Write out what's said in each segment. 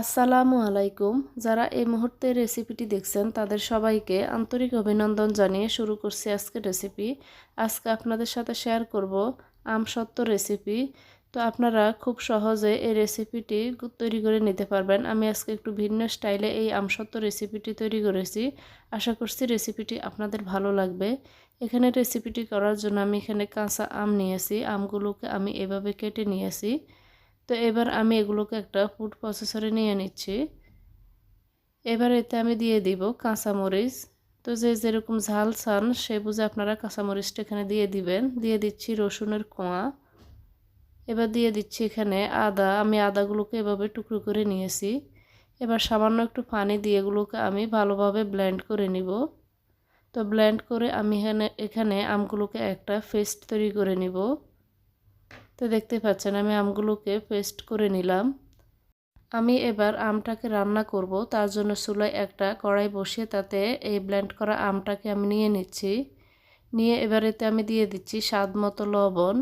আসসালামু আলাইকুম। যারা এই মুহূর্তে রেসিপিটি দেখছেন, তাদের সবাইকে আন্তরিক অভিনন্দন জানিয়ে শুরু করছি আজকে রেসিপি। আজকে আপনাদের সাথে শেয়ার করব আমসত্ত্ব রেসিপি। তো আপনারা খুব সহজে এই রেসিপিটি তৈরি করে নিতে পারবেন। আমি আজকে একটু ভিন্ন স্টাইলে এই আমসত্ত্ব রেসিপিটি তৈরি করেছি। আশা করছি রেসিপিটি আপনাদের ভালো লাগবে। এখানে রেসিপিটি করার জন্য আমি এখানে কাঁচা আম নিয়েছি। আমগুলোকে আমি এভাবে কেটে নিয়েছি। তো এবার আমি এগুলোকে একটা ফুড প্রসেসরে নিয়ে নিচ্ছি। এবার এতে আমি দিয়ে দিব কাঁচামরিচ। তো যে যেরকম ঝাল চান, সে বুঝে আপনারা কাঁচামরিচটা এখানে দিয়ে দিবেন। দিয়ে দিচ্ছি রসুনের কোয়া। এবার দিয়ে দিচ্ছি এখানে আদা। আমি আদাগুলোকে এভাবে টুকরো করে নিয়েছি। এবার সামান্য একটু পানি দিয়ে এগুলোকে আমি ভালোভাবে ব্লেন্ড করে নিব। তো ব্লেন্ড করে আমি এখানে এখানে আমগুলোকে একটা পেস্ট তৈরি করে নিব। তো দেখতে পাচ্ছেন, আমি আমগুলোকে পেস্ট করে নিলাম। আমি এবার আমটাকে রান্না করব, তার জন্য চুলায় একটা কড়াই বসিয়ে তাতে এই ব্লেন্ড করা আমটাকে আমি নিয়ে নিচ্ছি। নিয়ে এবার এতে আমি দিয়ে দিচ্ছি স্বাদ মতো লবণ।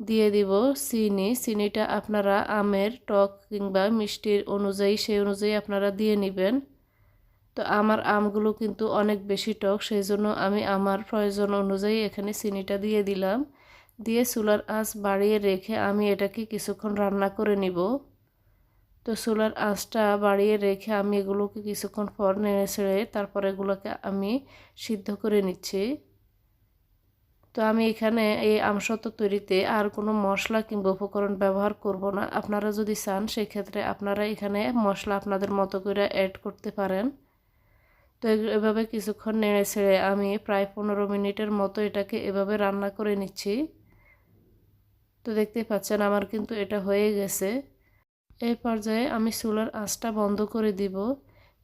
দিয়ে দিব চিনি। চিনিটা আপনারা আমের টক কিংবা মিষ্টির অনুযায়ী, সেই অনুযায়ী আপনারা দিয়ে নেবেন। তো আমার আমগুলো কিন্তু অনেক বেশি টক, সেই জন্য আমি আমার প্রয়োজন অনুযায়ী এখানে চিনিটা দিয়ে দিলাম। দিয়ে চুলার আঁচ বাড়িয়ে রেখে আমি এটাকে কিছুক্ষণ রান্না করে নিব। তো চুলার আঁচটা বাড়িয়ে রেখে আমি এগুলোকে কিছুক্ষণ পর নেড়ে ছেড়ে তারপর এগুলোকে আমি সিদ্ধ করে নিচ্ছি। তো আমি এখানে এই আমসত্ব তৈরিতে আর কোনো মশলা কিংবা উপকরণ ব্যবহার করব না। আপনারা যদি চান, সেক্ষেত্রে আপনারা এখানে মশলা আপনাদের মতো করে অ্যাড করতে পারেন। তো এভাবে কিছুক্ষণ নেড়ে ছেড়ে আমি প্রায় পনেরো মিনিটের মতো এটাকে এভাবে রান্না করে নিচ্ছি। তো দেখতে পাচ্ছেন আমার কিন্তু এটা হয়ে গেছে। এই পর্যায়ে আমি চুলার আঁচটা বন্ধ করে দিব।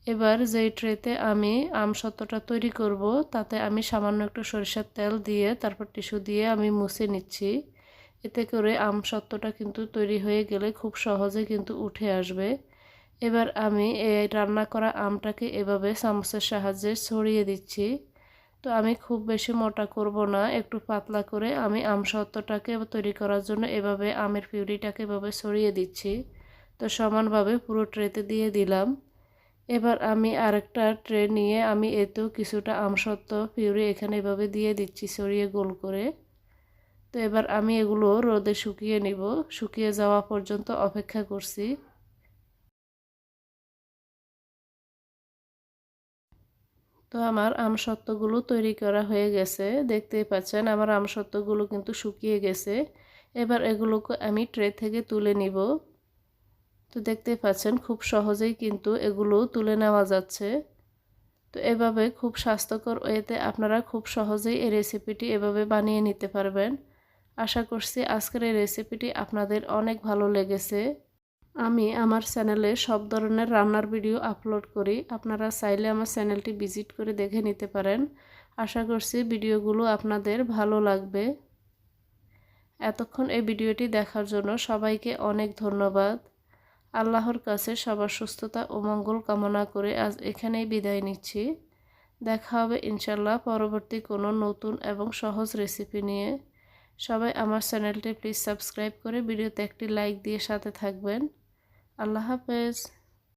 এবার যেই ট্রেতে আমি আম সত্ত্বটা তৈরি করব, তাতে আমি সামান্য একটু সরিষার তেল দিয়ে, তারপর টিস্যু দিয়ে আমি মুছে নিচ্ছি। এতে করে আম সত্ত্বটা কিন্তু তৈরি হয়ে গেলে খুব সহজে কিন্তু উঠে আসবে। এবার আমি এই রান্না করা আমটাকে এভাবে চামচের সাহায্যে ছড়িয়ে দিচ্ছি। তো আমি খুব বেশি মোটা করব না, একটু পাতলা করে আমি আম সত্ত্বটাকে তৈরি করার জন্য এভাবে আমের পিউরিটাকে এভাবে ছড়িয়ে দিচ্ছি। তো সমানভাবে পুরো ট্রেতে দিয়ে দিলাম। এবার আমি আরেকটা ট্রে নিয়ে আমি এতেও কিছুটা আমসত্ত্ব পিউরি এখানে এভাবে দিয়ে দিচ্ছি ছড়িয়ে গোল করে। তো এবার আমি এগুলো রোদে শুকিয়ে নিব। শুকিয়ে যাওয়া পর্যন্ত অপেক্ষা করছি। তো আমার আমসত্ত্বগুলো তৈরি করা হয়ে গেছে। দেখতেই পাচ্ছেন আমার আমসত্ত্বগুলো কিন্তু শুকিয়ে গেছে। এবার এগুলোকে আমি ট্রে থেকে তুলে নিব। তো দেখতেই পাচ্ছেন খুব সহজেই কিন্তু এগুলো তুলে নেওয়া যাচ্ছে। তো এভাবে খুব স্বাস্থ্যকর ওয়েতে আপনারা খুব সহজেই এই রেসিপিটি এভাবে বানিয়ে নিতে পারবেন। আশা করছি আজকের এই রেসিপিটি আপনাদের অনেক ভালো লেগেছে। আমি আমার চ্যানেলে সব ধরনের রান্নার ভিডিও আপলোড করি। আপনারা চাইলে আমার চ্যানেলটি ভিজিট করে দেখে নিতে পারেন। আশা করছি ভিডিওগুলো আপনাদের ভালো লাগবে। এতক্ষণ এই ভিডিওটি দেখার জন্য সবাইকে অনেক ধন্যবাদ। আল্লাহর কাছে সবার সুস্থতা ও মঙ্গল কামনা করে আজ এখানেই বিদায় নিচ্ছি। দেখা হবে ইনশাল্লাহ পরবর্তী কোনো নতুন এবং সহজ রেসিপি নিয়ে। সবাই আমার চ্যানেলটি প্লিজ সাবস্ক্রাইব করে ভিডিওতে একটি লাইক দিয়ে সাথে থাকবেন। আল্লাহ হাফেজ।